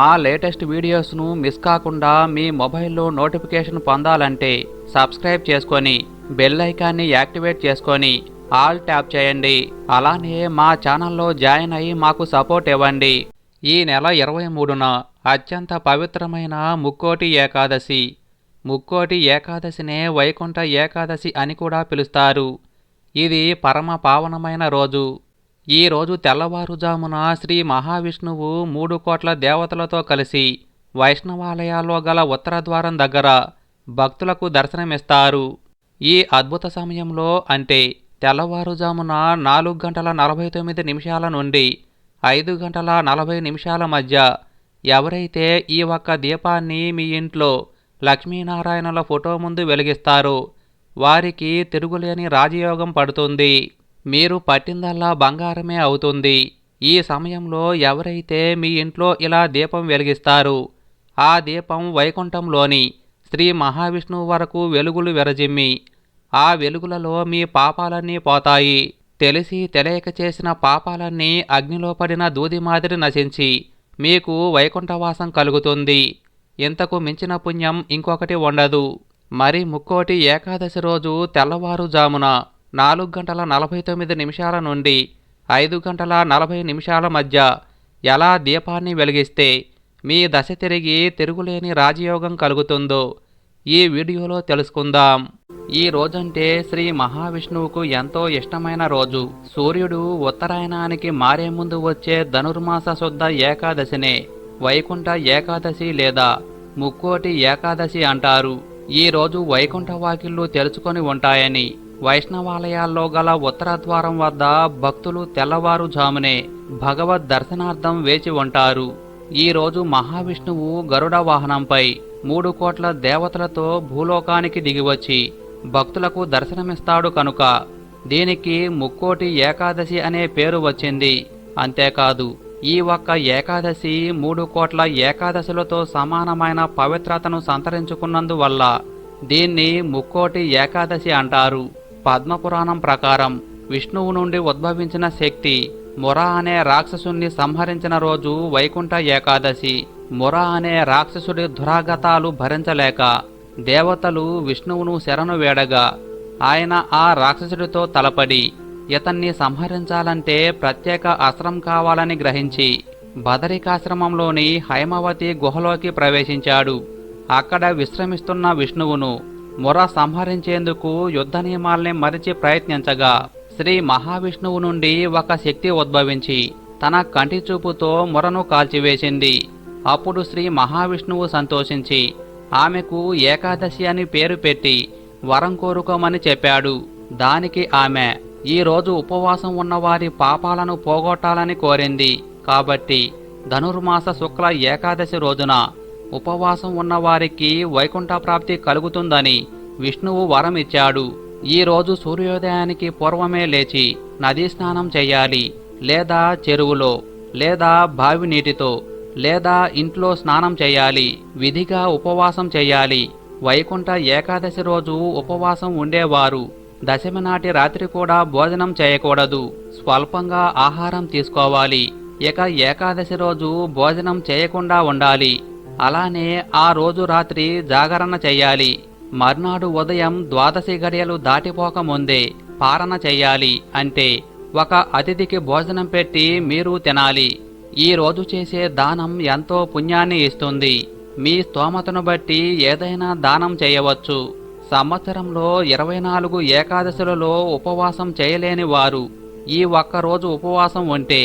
మా latest వీడియోస్ను miss కాకుండా మీ మొబైల్లో నోటిఫికేషన్ పొందాలంటే సబ్స్క్రైబ్ చేసుకొని బెల్ ఐకాన్ని యాక్టివేట్ చేసుకొని ఆల్ ట్యాప్ చేయండి. అలానే మా ఛానల్లో జాయిన్ అయ్యి మాకు సపోర్ట్ ఇవ్వండి. ఈ నెల ఇరవై మూడున అత్యంత పవిత్రమైన ముక్కోటి ఏకాదశి. ముక్కోటి ఏకాదశినే వైకుంఠ ఏకాదశి అని కూడా పిలుస్తారు. ఇది పరమ పావనమైన రోజు. ఈరోజు తెల్లవారుజామున శ్రీ మహావిష్ణువు మూడు కోట్ల దేవతలతో కలిసి వైష్ణవాలయాల్లో గల ఉత్తర ద్వారం దగ్గర భక్తులకు దర్శనమిస్తారు. ఈ అద్భుత సమయంలో అంటే తెల్లవారుజామున నాలుగు గంటల నలభై తొమ్మిది నిమిషాల నుండి ఐదు గంటల నలభై నిమిషాల మధ్య ఎవరైతే ఈ ఒక్క దీపాన్ని మీ ఇంట్లో లక్ష్మీనారాయణుల ఫోటో ముందు వెలిగిస్తారో వారికి తిరుగులేని రాజయోగం పడుతుంది. మీరు పట్టిందల్లా బంగారమే అవుతుంది. ఈ సమయంలో ఎవరైతే మీ ఇంట్లో ఇలా దీపం వెలిగిస్తారు ఆ దీపం వైకుంఠంలోని శ్రీ మహావిష్ణువు వరకు వెలుగులు విరజిమ్మి ఆ వెలుగులలో మీ పాపాలన్నీ పోతాయి. తెలిసి తెలియక చేసిన పాపాలన్నీ అగ్నిలో పడిన దూది మాదిరి నశించి మీకు వైకుంఠవాసం కలుగుతుంది. ఇంతకు మించిన పుణ్యం ఇంకొకటి ఉండదు. మరి ముక్కోటి ఏకాదశి రోజు తెల్లవారుజామున నాలుగు గంటల నలభై తొమ్మిది నిమిషాల నుండి ఐదు గంటల నలభై నిమిషాల మధ్య ఎలా దీపాన్ని వెలిగిస్తే మీ దశ తిరిగి తిరుగులేని రాజయోగం కలుగుతుందో ఈ వీడియోలో తెలుసుకుందాం. ఈ రోజంటే శ్రీ మహావిష్ణువుకు ఎంతో ఇష్టమైన రోజు. సూర్యుడు ఉత్తరాయణానికి మారే ముందు వచ్చే ధనుర్మాస శుద్ధ ఏకాదశినే వైకుంఠ ఏకాదశి లేదా ముక్కోటి ఏకాదశి అంటారు. ఈ రోజు వైకుంఠ వాకిళ్ళు తెలుసుకొని ఉంటాయని వైష్ణవాలయాల్లో గల ఉత్తర ద్వారం వద్ద భక్తులు తెల్లవారుజామునే భగవద్ దర్శనార్థం వేచి ఉంటారు. ఈరోజు మహావిష్ణువు గరుడ వాహనంపై మూడు కోట్ల దేవతలతో భూలోకానికి దిగివచ్చి భక్తులకు దర్శనమిస్తాడు కనుక దీనికి ముక్కోటి ఏకాదశి అనే పేరు వచ్చింది. అంతేకాదు ఈ ఒక్క ఏకాదశి మూడు కోట్ల ఏకాదశులతో సమానమైన పవిత్రతను సంతరించుకున్నందువల్ల దీన్ని ముక్కోటి ఏకాదశి అంటారు. పద్మపురాణం ప్రకారం విష్ణువు నుండి ఉద్భవించిన శక్తి మురా అనే రాక్షసుణ్ణి సంహరించిన రోజు వైకుంఠ ఏకాదశి. మురా అనే రాక్షసుడి దురాగతాలు భరించలేక దేవతలు విష్ణువును శరణు వేడగా ఆయన ఆ రాక్షసుడితో తలపడి ఇతన్ని సంహరించాలంటే ప్రత్యేక అస్త్రం కావాలని గ్రహించి బదరికాశ్రమంలోని హైమవతి గుహలోకి ప్రవేశించాడు. అక్కడ విశ్రమిస్తున్న విష్ణువును ముర సంహరించేందుకు యుద్ధ నియమాల్ని మరిచి ప్రయత్నించగా శ్రీ మహావిష్ణువు నుండి ఒక శక్తి ఉద్భవించి తన కంటి చూపుతో మురను కాల్చివేసింది. అప్పుడు శ్రీ మహావిష్ణువు సంతోషించి ఆమెకు ఏకాదశి అని పేరు పెట్టి వరం కోరుకోమని చెప్పాడు. దానికి ఆమె ఈ రోజు ఉపవాసం ఉన్నవారి పాపాలను పోగొట్టాలని కోరింది. కాబట్టి ధనుర్మాస శుక్ల ఏకాదశి రోజున ఉపవాసం ఉన్నవారికి వైకుంఠ ప్రాప్తి కలుగుతుందని విష్ణువు వరం ఇచ్చాడు ఈరోజు సూర్యోదయానికి పూర్వమే లేచి నదీ స్నానం చేయాలి లేదా చెరువులో లేదా బావి నీటితో లేదా ఇంట్లో స్నానం చేయాలి విధిగా ఉపవాసం చేయాలి. వైకుంఠ ఏకాదశి రోజు ఉపవాసం ఉండేవారు. దశమి నాటి రాత్రి కూడా భోజనం చేయకూడదు స్వల్పంగా ఆహారం తీసుకోవాలి. ఇక ఏకాదశి రోజు భోజనం చేయకుండా ఉండాలి. అలానే ఆ రోజు రాత్రి జాగరణ చేయాలి. మర్నాడు ఉదయం ద్వాదశి గడియలు దాటిపోక ముందే పారణ చెయ్యాలి అంటే ఒక అతిథికి భోజనం పెట్టి మీరు తినాలి. ఈ రోజు చేసే దానం ఎంతో పుణ్యాన్ని ఇస్తుంది. మీ స్తోమతను బట్టి ఏదైనా దానం చేయవచ్చు. సంవత్సరంలో ఇరవై నాలుగు ఏకాదశులలో ఉపవాసం చేయలేని వారు ఈ ఒక్కరోజు ఉపవాసం ఉంటే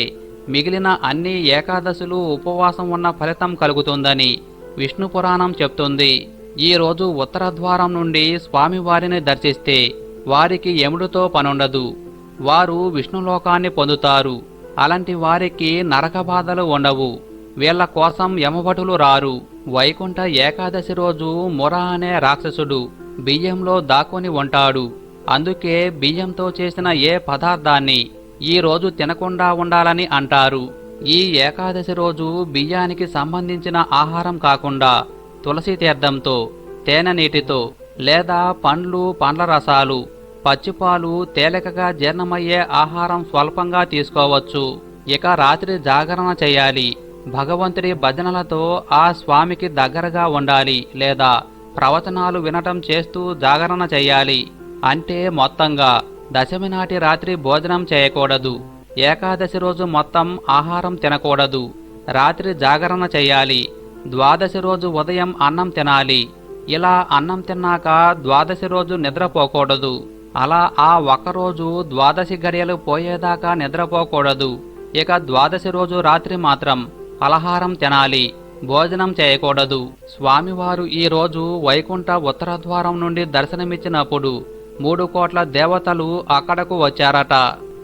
మిగిలిన అన్ని ఏకాదశులు ఉపవాసం ఉన్న ఫలితం కలుగుతుందని విష్ణు పురాణం చెప్తుంది. ఈరోజు ఉత్తర ద్వారం నుండి స్వామివారిని దర్శిస్తే వారికి యముడితో పనుండదు. వారు విష్ణులోకాన్ని పొందుతారు. అలాంటి వారికి నరక బాధలు ఉండవు. వీళ్ళ కోసం యమభటులు రారు. వైకుంఠ ఏకాదశి రోజు మొర అనే రాక్షసుడు బియ్యంలో దాక్కుని ఉంటాడు. అందుకే బియ్యంతో చేసిన ఏ పదార్థాన్ని ఈ రోజు తినకుండా ఉండాలని అంటారు. ఈ ఏకాదశి రోజు బియ్యానికి సంబంధించిన ఆహారం కాకుండా తులసి తీర్థంతో తేనె నీటితో లేదా పండ్లు పండ్ల రసాలు పచ్చిపాలు తేలికగా జీర్ణమయ్యే ఆహారం స్వల్పంగా తీసుకోవచ్చు. ఇక రాత్రి జాగరణ చేయాలి. భగవంతుడి భజనలతో ఆ స్వామికి దగ్గరగా ఉండాలి లేదా ప్రవచనాలు వినటం చేస్తూ జాగరణ చేయాలి. అంటే మొత్తంగా దశమి నాటి రాత్రి భోజనం చేయకూడదు. ఏకాదశి రోజు మొత్తం ఆహారం తినకూడదు. రాత్రి జాగరణ చేయాలి. ద్వాదశి రోజు ఉదయం అన్నం తినాలి. ఇలా అన్నం తిన్నాక ద్వాదశి రోజు నిద్రపోకూడదు. అలా ఆ ఒక్కరోజు ద్వాదశి గడియలు పోయేదాకా నిద్రపోకూడదు. ఇక ద్వాదశి రోజు రాత్రి మాత్రం పలహారం తినాలి. భోజనం చేయకూడదు. స్వామివారు ఈరోజు వైకుంఠ ఉత్తర ద్వారం నుండి దర్శనమిచ్చినప్పుడు మూడు కోట్ల దేవతలు అక్కడకు వచ్చారట.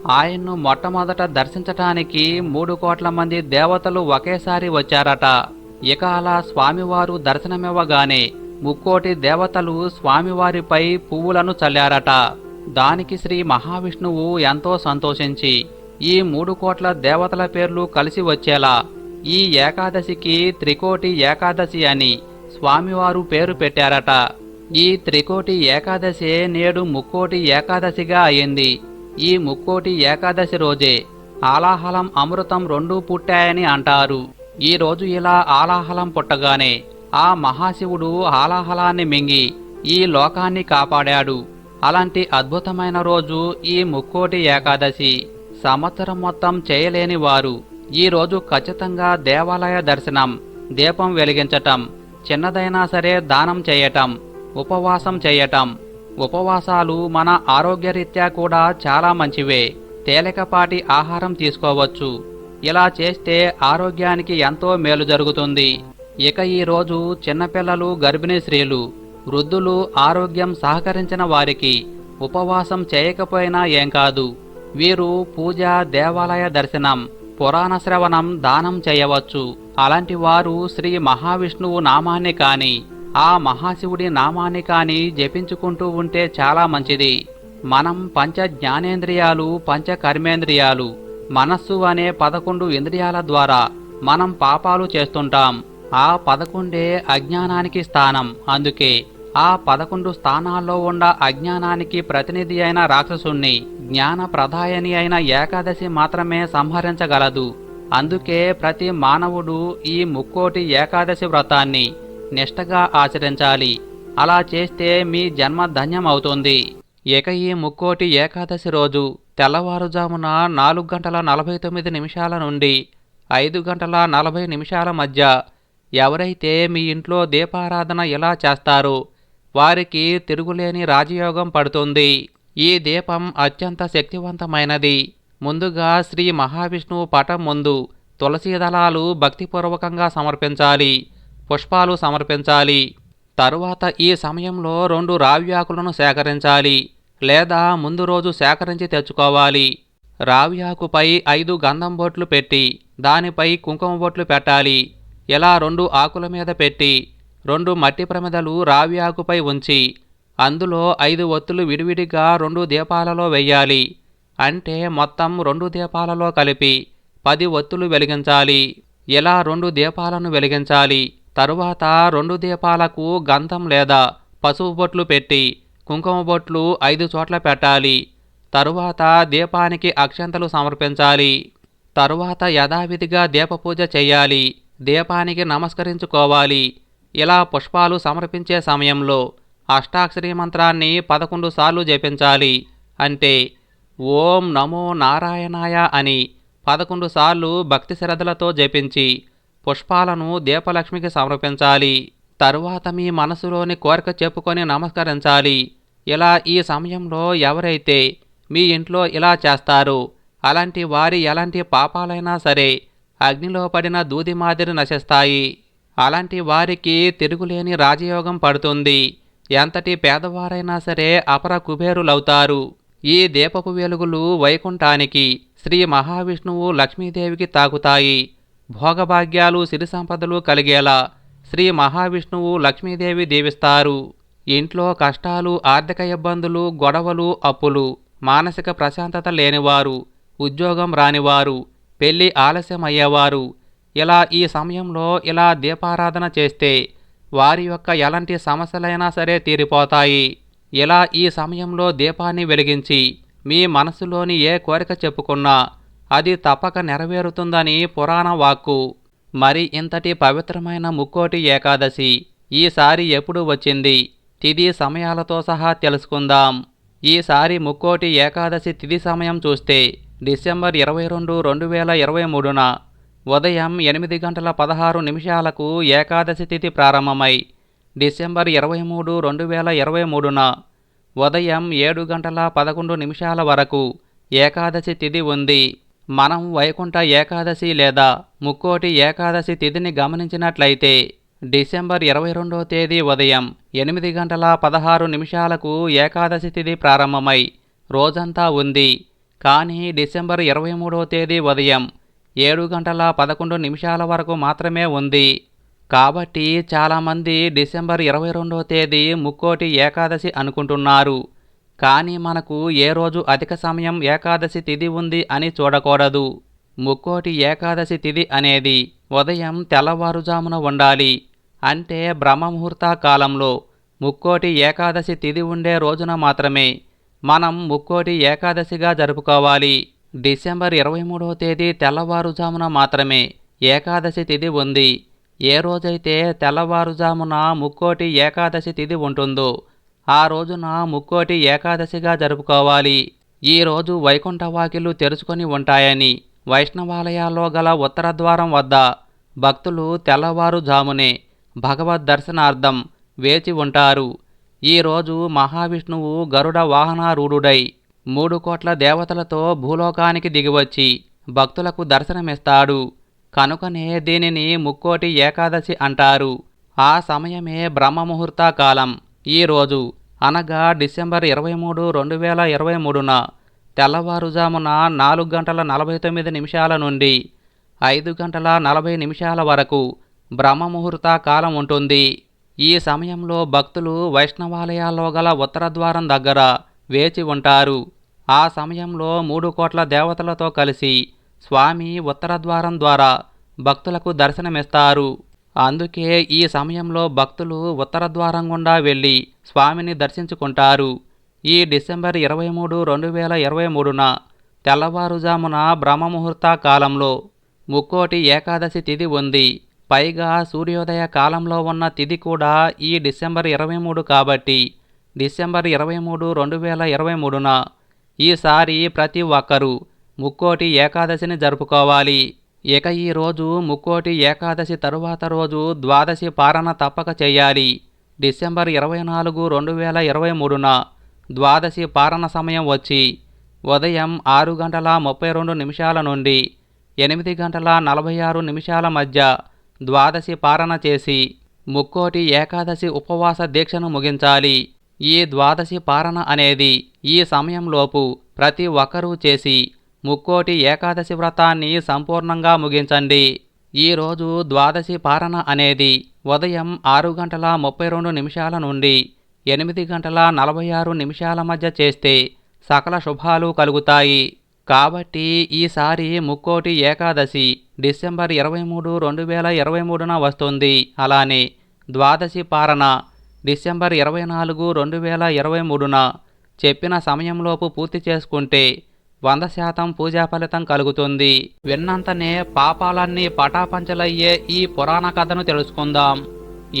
ఆయన్ను మొట్టమొదట దర్శించటానికి మూడు కోట్ల మంది దేవతలు ఒకేసారి వచ్చారట. ఇక అలా స్వామివారు దర్శనమివ్వగానే ముక్కోటి దేవతలు స్వామివారిపై పువ్వులను చల్లారట. దానికి శ్రీ మహావిష్ణువు ఎంతో సంతోషించి ఈ మూడు కోట్ల దేవతల పేర్లు కలిసి వచ్చేలా ఈ ఏకాదశికి త్రికోటి ఏకాదశి అని స్వామివారు పేరు పెట్టారట. ఈ త్రికోటి ఏకాదశి నేడు ముక్కోటి ఏకాదశిగా అయింది. ఈ ముక్కోటి ఏకాదశి రోజే ఆలాహలం అమృతం రెండూ పుట్టాయని అంటారు. ఈ రోజు ఇలా ఆలాహలం పుట్టగానే ఆ మహాశివుడు ఆలాహలాన్ని మింగి ఈ లోకాన్ని కాపాడాడు. అలాంటి అద్భుతమైన రోజు ఈ ముక్కోటి ఏకాదశి. సంవత్సరం మొత్తం చేయలేని వారు ఈరోజు ఖచ్చితంగా దేవాలయ దర్శనం దీపం వెలిగించటం చిన్నదైనా సరే దానం చేయటం ఉపవాసం చేయటం. ఉపవాసాలు మన ఆరోగ్యరీత్యా కూడా చాలా మంచివే. తేలికపాటి ఆహారం తీసుకోవచ్చు. ఇలా చేస్తే ఆరోగ్యానికి ఎంతో మేలు జరుగుతుంది. ఇక ఈ రోజు చిన్నపిల్లలు గర్భిణీ స్త్రీలు వృద్ధులు ఆరోగ్యం సహకరించిన వారికి ఉపవాసం చేయకపోయినా ఏం కాదు. వీరు పూజ దేవాలయ దర్శనం పురాణ శ్రవణం దానం చేయవచ్చు. అలాంటి వారు శ్రీ మహావిష్ణువు నామాన్ని కానీ ఆ మహాశివుడి నామాన్ని కాని జపించుకుంటూ ఉంటే చాలా మంచిది. మనం పంచ జ్ఞానేంద్రియాలు పంచ కర్మేంద్రియాలు మనస్సు అనే పదకొండు ఇంద్రియాల ద్వారా మనం పాపాలు చేస్తుంటాం. ఆ పదకొండే అజ్ఞానానికి స్థానం. అందుకే ఆ పదకొండు స్థానాల్లో ఉన్న అజ్ఞానానికి ప్రతినిధి అయిన రాక్షసుణ్ణి జ్ఞాన ప్రదాయని అయిన ఏకాదశి మాత్రమే సంహరించగలదు. అందుకే ప్రతి మానవుడు ఈ ముక్కోటి ఏకాదశి వ్రతాన్ని నిష్టగా ఆచరించాలి. అలా చేస్తే మీ జన్మ ధన్యం అవుతుంది ఇక ఈ ముక్కోటి ఏకాదశి రోజు తెల్లవారుజామున నాలుగు గంటల నలభై తొమ్మిది నిమిషాల నుండి ఐదు గంటల నలభై నిమిషాల మధ్య ఎవరైతే మీ ఇంట్లో దీపారాధన ఎలా చేస్తారో వారికి తిరుగులేని రాజయోగం పడుతుంది. ఈ దీపం అత్యంత శక్తివంతమైనది. ముందుగా శ్రీ మహావిష్ణువు పటం ముందు తులసీ దళాలు భక్తిపూర్వకంగా సమర్పించాలి. పుష్పాలు సమర్పించాలి. తరువాత ఈ సమయంలో రెండు రావ్యాకులను సేకరించాలి లేదా ముందు రోజు సేకరించి తెచ్చుకోవాలి. రావ్యాకుపై ఐదు గంధం బొట్లు పెట్టి దానిపై కుంకుమ బొట్లు పెట్టాలి. ఇలా రెండు ఆకుల మీద పెట్టి రెండు మట్టి ప్రమిదలు రావి ఆకుపై ఉంచి అందులో ఐదు ఒత్తులు విడివిడిగా రెండు దీపాలలో వెయ్యాలి. అంటే మొత్తం రెండు దీపాలలో కలిపి పది ఒత్తులు వెలిగించాలి. ఇలా రెండు దీపాలను వెలిగించాలి. తరువాత రెండు దీపాలకు గంధం లేదా పసుపు బొట్లు పెట్టి కుంకుమ బొట్లు ఐదు చోట్ల పెట్టాలి. తరువాత దీపానికి అక్షంతలు సమర్పించాలి. తరువాత యథావిధిగా దీపపూజ చేయాలి. దీపానికి నమస్కరించుకోవాలి. ఇలా పుష్పాలు సమర్పించే సమయంలో అష్టాక్షరి మంత్రాన్ని పదకొండు సార్లు జపించాలి. అంటే ఓం నమో నారాయణాయ అని పదకొండు సార్లు భక్తి శ్రద్ధలతో జపించి పుష్పాలను దీపలక్ష్మికి సమర్పించాలి. తరువాత మీ మనసులోని కోరిక చెప్పుకొని నమస్కరించాలి. ఇలా ఈ సమయంలో ఎవరైతే మీ ఇంట్లో ఇలా చేస్తారు అలాంటి వారి ఎలాంటి పాపాలైనా సరే అగ్నిలో పడిన దూది మాదిరి నశిస్తాయి. అలాంటి వారికి తిరుగులేని రాజయోగం పడుతుంది. ఎంతటి పేదవారైనా సరే అపర కుబేరులవుతారు. ఈ దీపపు వెలుగులు వైకుంఠానికి శ్రీ మహావిష్ణువు లక్ష్మీదేవికి తాకుతాయి. భోగభాగ్యాలు సిరి సంపదలు కలిగేలా శ్రీ మహావిష్ణువు లక్ష్మీదేవి దీవిస్తారు. ఇంట్లో కష్టాలు ఆర్థిక ఇబ్బందులు గొడవలు అప్పులు మానసిక ప్రశాంతత లేనివారు ఉద్యోగం రానివారు పెళ్ళి ఆలస్యం అయ్యేవారు ఇలా ఈ సమయంలో ఇలా దీపారాధన చేస్తే వారి యొక్క ఎలాంటి సమస్యలైనా సరే తీరిపోతాయి. ఇలా ఈ సమయంలో దీపాన్ని వెలిగించి మీ మనసులోని ఏ కోరిక చెప్పుకున్నా అది తప్పక నెరవేరుతుందని పురాణ వాక్కు. మరి ఇంతటి పవిత్రమైన ముక్కోటి ఏకాదశి ఈసారి ఎప్పుడు వచ్చింది? తిథి సమయాలతో సహా తెలుసుకుందాం. ఈసారి ముక్కోటి ఏకాదశి తిథి సమయం చూస్తే డిసెంబర్ ఇరవై రెండు రెండు వేల ఇరవై మూడున ఉదయం ఎనిమిది గంటల పదహారు నిమిషాలకు ఏకాదశి తిథి ప్రారంభమై డిసెంబర్ ఇరవై మూడు రెండు వేల ఇరవై మూడున ఉదయం ఏడు గంటల పదకొండు నిమిషాల వరకు ఏకాదశి తిథి ఉంది. మనం వైకుంఠ ఏకాదశి లేదా ముక్కోటి ఏకాదశి తిథిని గమనించినట్లయితే డిసెంబర్ ఇరవై రెండో తేదీ ఉదయం ఎనిమిది గంటల పదహారు నిమిషాలకు ఏకాదశి తిథి ప్రారంభమై రోజంతా ఉంది. కానీ డిసెంబర్ ఇరవై మూడో తేదీ ఉదయం ఏడు గంటల పదకొండు నిమిషాల వరకు మాత్రమే ఉంది. కాబట్టి చాలామంది డిసెంబర్ ఇరవై రెండో తేదీ ముక్కోటి ఏకాదశి అనుకుంటున్నారు. కానీ మనకు ఏ రోజు అధిక సమయం ఏకాదశి తిథి ఉంది అని చూడకూడదు. ముక్కోటి ఏకాదశి తిథి అనేది ఉదయం తెల్లవారుజామున ఉండాలి. అంటే బ్రహ్మముహూర్త కాలంలో ముక్కోటి ఏకాదశి తిథి ఉండే రోజున మాత్రమే మనం ముక్కోటి ఏకాదశిగా జరుపుకోవాలి. డిసెంబర్ ఇరవై మూడవ తేదీ తెల్లవారుజామున మాత్రమే ఏకాదశి తిథి ఉంది. ఏ రోజైతే తెల్లవారుజామున ముక్కోటి ఏకాదశి తిథి ఉంటుందో ఆ రోజున ముక్కోటి ఏకాదశిగా జరుపుకోవాలి. ఈ రోజు వైకుంఠ తెరుచుకొని ఉంటాయని వైష్ణవాలయాల్లో గల ఉత్తర ద్వారం వద్ద భక్తులు తెల్లవారుజామునే భగవద్ దర్శనార్థం వేచి ఉంటారు. ఈరోజు మహావిష్ణువు గరుడ వాహనారూఢుడై మూడు కోట్ల దేవతలతో భూలోకానికి దిగివచ్చి భక్తులకు దర్శనమిస్తాడు. కనుకనే దీనిని ముక్కోటి ఏకాదశి అంటారు. ఆ సమయమే బ్రహ్మముహూర్త కాలం. ఈ రోజు అనగా డిసెంబర్ ఇరవై మూడు రెండు వేల ఇరవై మూడున తెల్లవారుజామున నాలుగు గంటల నలభై తొమ్మిది నిమిషాల నుండి ఐదు గంటల నలభై నిమిషాల వరకు బ్రహ్మముహూర్త కాలం ఉంటుంది. ఈ సమయంలో భక్తులు వైష్ణవాలయాల్లో గల ఉత్తర ద్వారం దగ్గర వేచి ఉంటారు. ఆ సమయంలో మూడు కోట్ల దేవతలతో కలిసి స్వామి ఉత్తర ద్వారం ద్వారా భక్తులకు దర్శనమిస్తారు. అందుకే ఈ సమయంలో భక్తులు ఉత్తర ద్వారం గుండా వెళ్ళి స్వామిని దర్శించుకుంటారు. ఈ డిసెంబర్ ఇరవై మూడు రెండు వేల ఇరవై మూడున తెల్లవారుజామున బ్రహ్మముహూర్త కాలంలో ముక్కోటి ఏకాదశి తిథి ఉంది. పైగా సూర్యోదయ కాలంలో ఉన్న తిథి కూడా ఈ డిసెంబర్ ఇరవై మూడు కాబట్టి డిసెంబర్ ఇరవై మూడు రెండు వేల ఇరవై మూడున ఈసారి ప్రతి ఒక్కరూ ముక్కోటి ఏకాదశిని జరుపుకోవాలి. ఇక ఈ రోజు ముక్కోటి ఏకాదశి తరువాత రోజు ద్వాదశి పారణ తప్పక చేయాలి. డిసెంబర్ ఇరవై నాలుగు రెండు వేల ఇరవై మూడున ద్వాదశి పారణ సమయం వచ్చి ఉదయం ఆరు గంటల ముప్పై రెండు నిమిషాల నుండి ఎనిమిది గంటల నలభై ఆరు నిమిషాల మధ్య ద్వాదశి పారణ చేసి ముక్కోటి ఏకాదశి ఉపవాస దీక్షను ముగించాలి. ఈ ద్వాదశి పారణ అనేది ఈ సమయంలోపు ప్రతి ఒక్కరూ చేసి ముక్కోటి ఏకాదశి వ్రతాన్ని సంపూర్ణంగా ముగించండి. ఈరోజు ద్వాదశి పారణ అనేది ఉదయం ఆరు గంటల ముప్పై రెండు నిమిషాల నుండి ఎనిమిది గంటల నలభై ఆరు నిమిషాల మధ్య చేస్తే సకల శుభాలు కలుగుతాయి. కాబట్టి ఈసారి ముక్కోటి ఏకాదశి డిసెంబర్ ఇరవై మూడు రెండు వేల ఇరవై మూడున వస్తుంది. అలానే ద్వాదశి పారణ డిసెంబర్ ఇరవై నాలుగు రెండు వేల ఇరవై మూడున చెప్పిన సమయంలోపు పూర్తి చేసుకుంటే వంద శాతం పూజా ఫలితం కలుగుతుంది. విన్నంతనే పాపాలన్నీ పటాపంచలయ్యే ఈ పురాణ కథను తెలుసుకుందాం.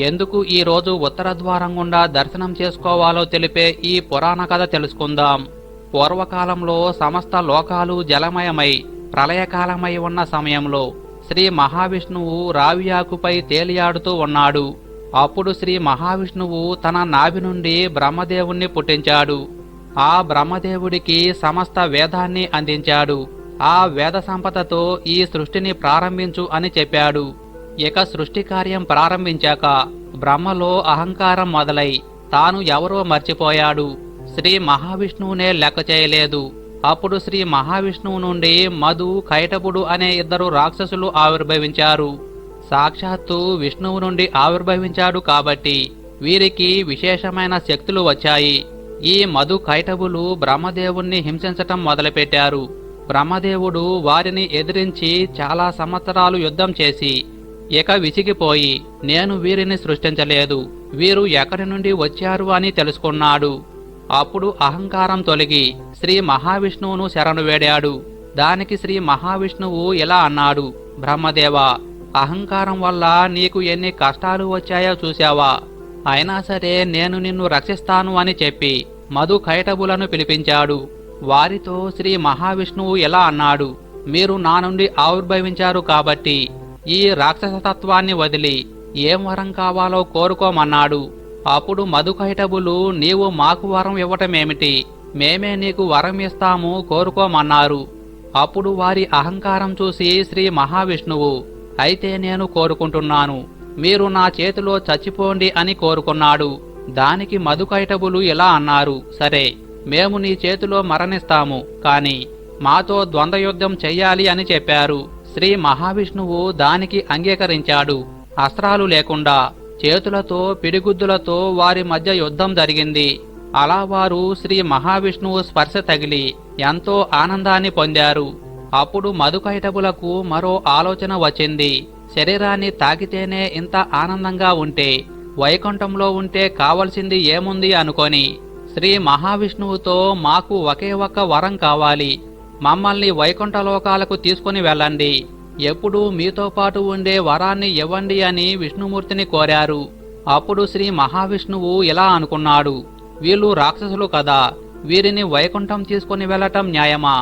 ఎందుకు ఈ రోజు ఉత్తర ద్వారం గుండా దర్శనం చేసుకోవాలో తెలిపే ఈ పురాణ కథ తెలుసుకుందాం. పూర్వకాలంలో సమస్త లోకాలు జలమయమై ప్రళయకాలమై ఉన్న సమయంలో శ్రీ మహావిష్ణువు రావియాకుపై తేలియాడుతూ ఉన్నాడు. అప్పుడు శ్రీ మహావిష్ణువు తన నాభి నుండి బ్రహ్మదేవుణ్ణి పుట్టించాడు. ఆ బ్రహ్మదేవుడికి సమస్త వేదాన్ని అందించాడు. ఆ వేద సంపదతో ఈ సృష్టిని ప్రారంభించు అని చెప్పాడు. ఇక సృష్టి కార్యం ప్రారంభించాక బ్రహ్మలో అహంకారం మొదలై తాను ఎవరో మర్చిపోయాడు. శ్రీ మహావిష్ణువునే లెక్క చేయలేదు. అప్పుడు శ్రీ మహావిష్ణువు నుండి మధు కైటపుడు అనే ఇద్దరు రాక్షసులు ఆవిర్భవించారు. సాక్షాత్తు విష్ణువు నుండి ఆవిర్భవించాడు కాబట్టి వీరికి విశేషమైన శక్తులు వచ్చాయి. ఈ మధు కైటవులు బ్రహ్మదేవుణ్ణి హింసించటం మొదలుపెట్టారు. బ్రహ్మదేవుడు వారిని ఎదిరించి చాలా సంవత్సరాలు యుద్ధం చేసి ఇక విసిగిపోయి నేను వీరిని సృష్టించలేదు. వీరు ఎక్కడి నుండి వచ్చారు అని తెలుసుకున్నాడు. అప్పుడు అహంకారం తొలగి శ్రీ మహావిష్ణువును శరణు వేడాడు. దానికి శ్రీ మహావిష్ణువు ఇలా అన్నాడు బ్రహ్మదేవ అహంకారం వల్ల నీకు ఎన్ని కష్టాలు వచ్చాయో చూశావా? అయినా సరే నేను నిన్ను రక్షిస్తాను అని చెప్పి మధు కైటబులను పిలిపించాడు. వారితో శ్రీ మహావిష్ణువు ఎలా అన్నాడు? మీరు నా నుండి ఆవిర్భవించారు కాబట్టి ఈ రాక్షసతత్వాన్ని వదిలి ఏం వరం కావాలో కోరుకోమన్నాడు. అప్పుడు మధుకైటబులు నీవు మాకు వరం ఇవ్వటమేమిటి? మేమే నీకు వరం ఇస్తాము కోరుకోమన్నారు. అప్పుడు వారి అహంకారం చూసి శ్రీ మహావిష్ణువు అయితే నేను కోరుకుంటున్నాను. మీరు నా చేతిలో చచ్చిపోండి అని కోరుకున్నాడు. దానికి మధుకైటబులు ఇలా అన్నారు సరే మేము నీ చేతిలో మరణిస్తాము కాని మాతో ద్వంద్వయుద్ధం చెయ్యాలి అని చెప్పారు. శ్రీ మహావిష్ణువు దానికి అంగీకరించాడు. అస్త్రాలు లేకుండా చేతులతో పిడిగుద్దులతో వారి మధ్య యుద్ధం జరిగింది. అలా వారు శ్రీ మహావిష్ణువు స్పర్శ తగిలి ఎంతో ఆనందాన్ని పొందారు. అప్పుడు మధుకైటబులకు మరో ఆలోచన వచ్చింది. శరీరాన్ని తాకితేనే ఇంత ఆనందంగా ఉంటే వైకుంఠంలో ఉంటే కావలసింది ఏముంది అనుకొని శ్రీ మహావిష్ణువుతో మాకు ఒకే ఒక్క వరం కావాలి. మమ్మల్ని వైకుంఠ లోకాలకు తీసుకుని వెళ్ళండి. ఎప్పుడూ మీతో పాటు ఉండే వరాన్ని ఇవ్వండి అని విష్ణుమూర్తిని కోరారు. అప్పుడు శ్రీ మహావిష్ణువు ఇలా అనుకున్నాడు. వీళ్ళు రాక్షసులు కదా వీరిని వైకుంఠం తీసుకుని వెళ్ళటం న్యాయమా?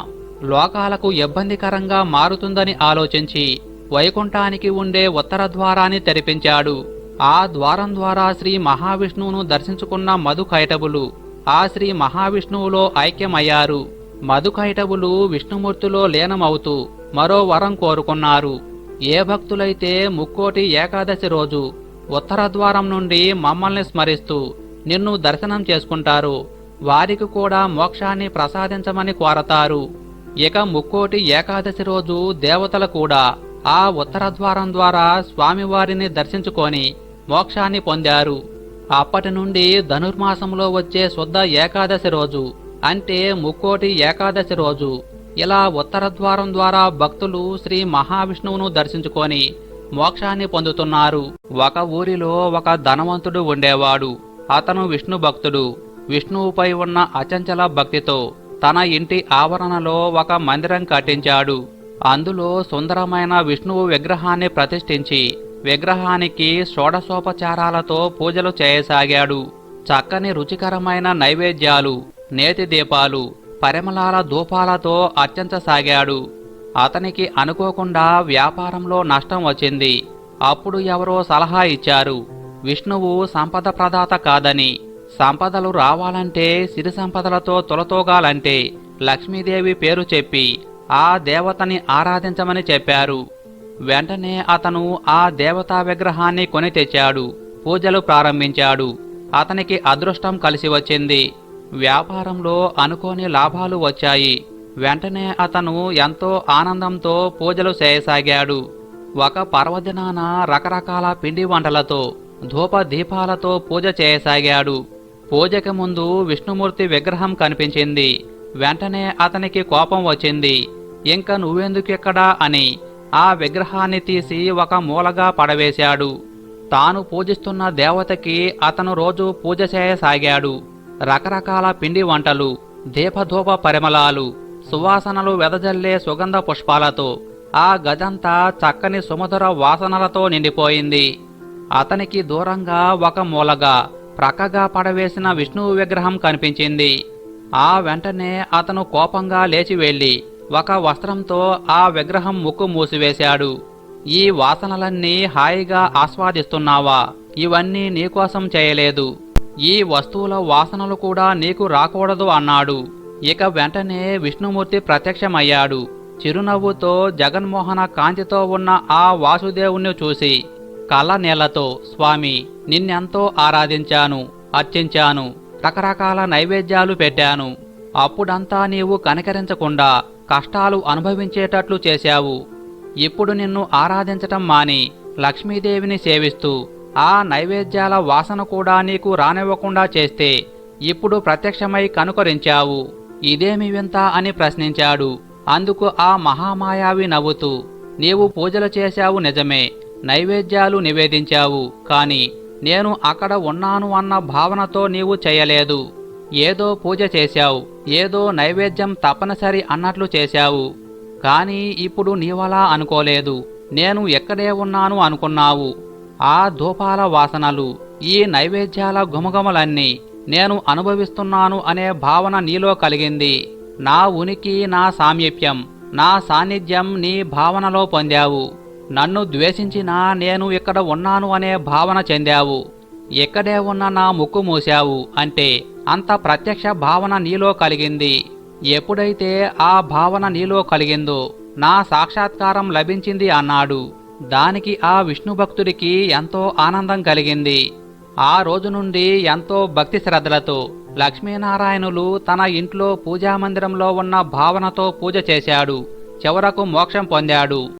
లోకాలకు ఇబ్బందికరంగా మారుతుందని ఆలోచించి వైకుంఠానికి ఉండే ఉత్తర ద్వారాన్ని తెరిపించాడు. ఆ ద్వారం ద్వారా శ్రీ మహావిష్ణువును దర్శించుకున్న మధుకైటవులు ఆ శ్రీ మహావిష్ణువులో ఐక్యమయ్యారు. మధుకైటవులు విష్ణుమూర్తిలో లీనమవుతూ మరో వరం కోరుకున్నారు. ఏ భక్తులైతే ముక్కోటి ఏకాదశి రోజు ఉత్తర ద్వారం నుండి మమ్మల్ని స్మరిస్తూ నిన్ను దర్శనం చేసుకుంటారు వారికి కూడా మోక్షాన్ని ప్రసాదించమని కోరతారు. ఇక ముక్కోటి ఏకాదశి రోజు దేవతలు కూడా ఆ ఉత్తర ద్వారం ద్వారా స్వామివారిని దర్శించుకొని మోక్షాన్ని పొందారు. అప్పటి నుండి ధనుర్మాసంలో వచ్చే శుద్ధ ఏకాదశి రోజు అంటే ముక్కోటి ఏకాదశి రోజు. ఇలా ఉత్తర ద్వారం ద్వారా భక్తులు శ్రీ మహావిష్ణువును దర్శించుకొని మోక్షాన్ని పొందుతున్నారు. ఒక ఊరిలో ఒక ధనవంతుడు ఉండేవాడు. అతను విష్ణు భక్తుడు. విష్ణువుపై ఉన్న అచంచల భక్తితో తన ఇంటి ఆవరణలో ఒక మందిరం కట్టించాడు. అందులో సుందరమైన విష్ణువు విగ్రహాన్ని ప్రతిష్ఠించి విగ్రహానికి షోడశోపచారాలతో పూజలు చేయసాగాడు. చక్కని రుచికరమైన నైవేద్యాలు నేతి దీపాలు పరిమళాల ధూపాలతో అర్చించసాగాడు. అతనికి అనుకోకుండా వ్యాపారంలో నష్టం వచ్చింది. అప్పుడు ఎవరో సలహా ఇచ్చారు విష్ణువు సంపద ప్రదాత కాదని. సంపదలు రావాలంటే సిరి సంపదలతో తొలతోగాలంటే లక్ష్మీదేవి పేరు చెప్పి ఆ దేవతని ఆరాధించమని చెప్పారు. వెంటనే అతను ఆ దేవతా విగ్రహాన్ని కొని తెచ్చాడు పూజలు ప్రారంభించాడు. అతనికి అదృష్టం కలిసి వచ్చింది. వ్యాపారంలో అనుకోని లాభాలు వచ్చాయి. వెంటనే అతను ఎంతో ఆనందంతో పూజలు చేయసాగాడు. ఒక పర్వదినాన రకరకాల పిండి వంటలతో ధూప దీపాలతో పూజ చేయసాగాడు. పూజకి ముందు విష్ణుమూర్తి విగ్రహం కనిపించింది. వెంటనే అతనికి కోపం వచ్చింది. ఇంక నువ్వెందుకెక్కడా అని ఆ విగ్రహాన్ని తీసి ఒక మూలగా పడవేశాడు. తాను పూజిస్తున్న దేవతకి అతను రోజు పూజ చేయసాగాడు. రకరకాల పిండి వంటలు దీపధూప పరిమళాలు సువాసనలు వెదజల్లే సుగంధ పుష్పాలతో ఆ గదంతా చక్కని సుమధుర వాసనలతో నిండిపోయింది. అతనికి దూరంగా ఒక మూలగా ప్రక్కగా పడవేసిన విష్ణువు విగ్రహం కనిపించింది. ఆ వెంటనే అతను కోపంగా లేచి వెళ్ళి ఒక వస్త్రంతో ఆ విగ్రహం ముక్కు మూసివేశాడు. ఈ వాసనలన్నీ హాయిగా ఆస్వాదిస్తున్నావా? ఇవన్నీ నీకోసం చేయలేదు. ఈ వస్తువుల వాసనలు కూడా నీకు రాకూడదు అన్నాడు. ఇక వెంటనే విష్ణుమూర్తి ప్రత్యక్షమయ్యాడు. చిరునవ్వుతో జగన్మోహన కాంతితో ఉన్న ఆ వాసుదేవుణ్ణి చూసి కళ్ళనీళ్ళతో స్వామి నిన్నెంతో ఆరాధించాను అర్చించాను రకరకాల నైవేద్యాలు పెట్టాను. అప్పుడంతా నీవు కనికరించకుండా కష్టాలు అనుభవించేటట్లు చేశావు. ఇప్పుడు నిన్ను ఆరాధించటం మాని లక్ష్మీదేవిని సేవిస్తూ ఆ నైవేద్యాల వాసన కూడా నీకు రానివ్వకుండా చేస్తే ఇప్పుడు ప్రత్యక్షమై కనుకరించావు. ఇదేమి వింత అని ప్రశ్నించాడు. అందుకు ఆ మహామాయావి నవ్వుతూ నీవు పూజలు చేశావు నిజమే నైవేద్యాలు నివేదించావు కాని నేను అక్కడ ఉన్నాను అన్న భావనతో నీవు చేయలేదు. ఏదో పూజ చేశావు ఏదో నైవేద్యం తప్పనిసరి అన్నట్లు చేశావు. కాని ఇప్పుడు నీవలా అనుకోలేదు నేను ఎక్కడే ఉన్నాను అనుకున్నావు. ఆ ధూపాల వాసనలు ఈ నైవేద్యాల గుమగుమలన్నీ నేను అనుభవిస్తున్నాను అనే భావన నీలో కలిగింది. నా ఉనికి నా సామీప్యం నా సాన్నిధ్యం నీ భావనలో పొందావు. నన్ను ద్వేషించినా నేను ఇక్కడ ఉన్నాను అనే భావన చెందావు. ఎక్కడే ఉన్న నా ముక్కు మూశావు అంటే అంత ప్రత్యక్ష భావన నీలో కలిగింది. ఎప్పుడైతే ఆ భావన నీలో కలిగిందో నా సాక్షాత్కారం లభించింది అన్నాడు. దానికి ఆ విష్ణు భక్తుడికి ఎంతో ఆనందం కలిగింది. ఆ రోజు నుండి ఎంతో భక్తి శ్రద్ధలతో లక్ష్మీనారాయణులు తన ఇంట్లో పూజామందిరంలో ఉన్న భావనతో పూజ చేశాడు. చివరకు మోక్షం పొందాడు.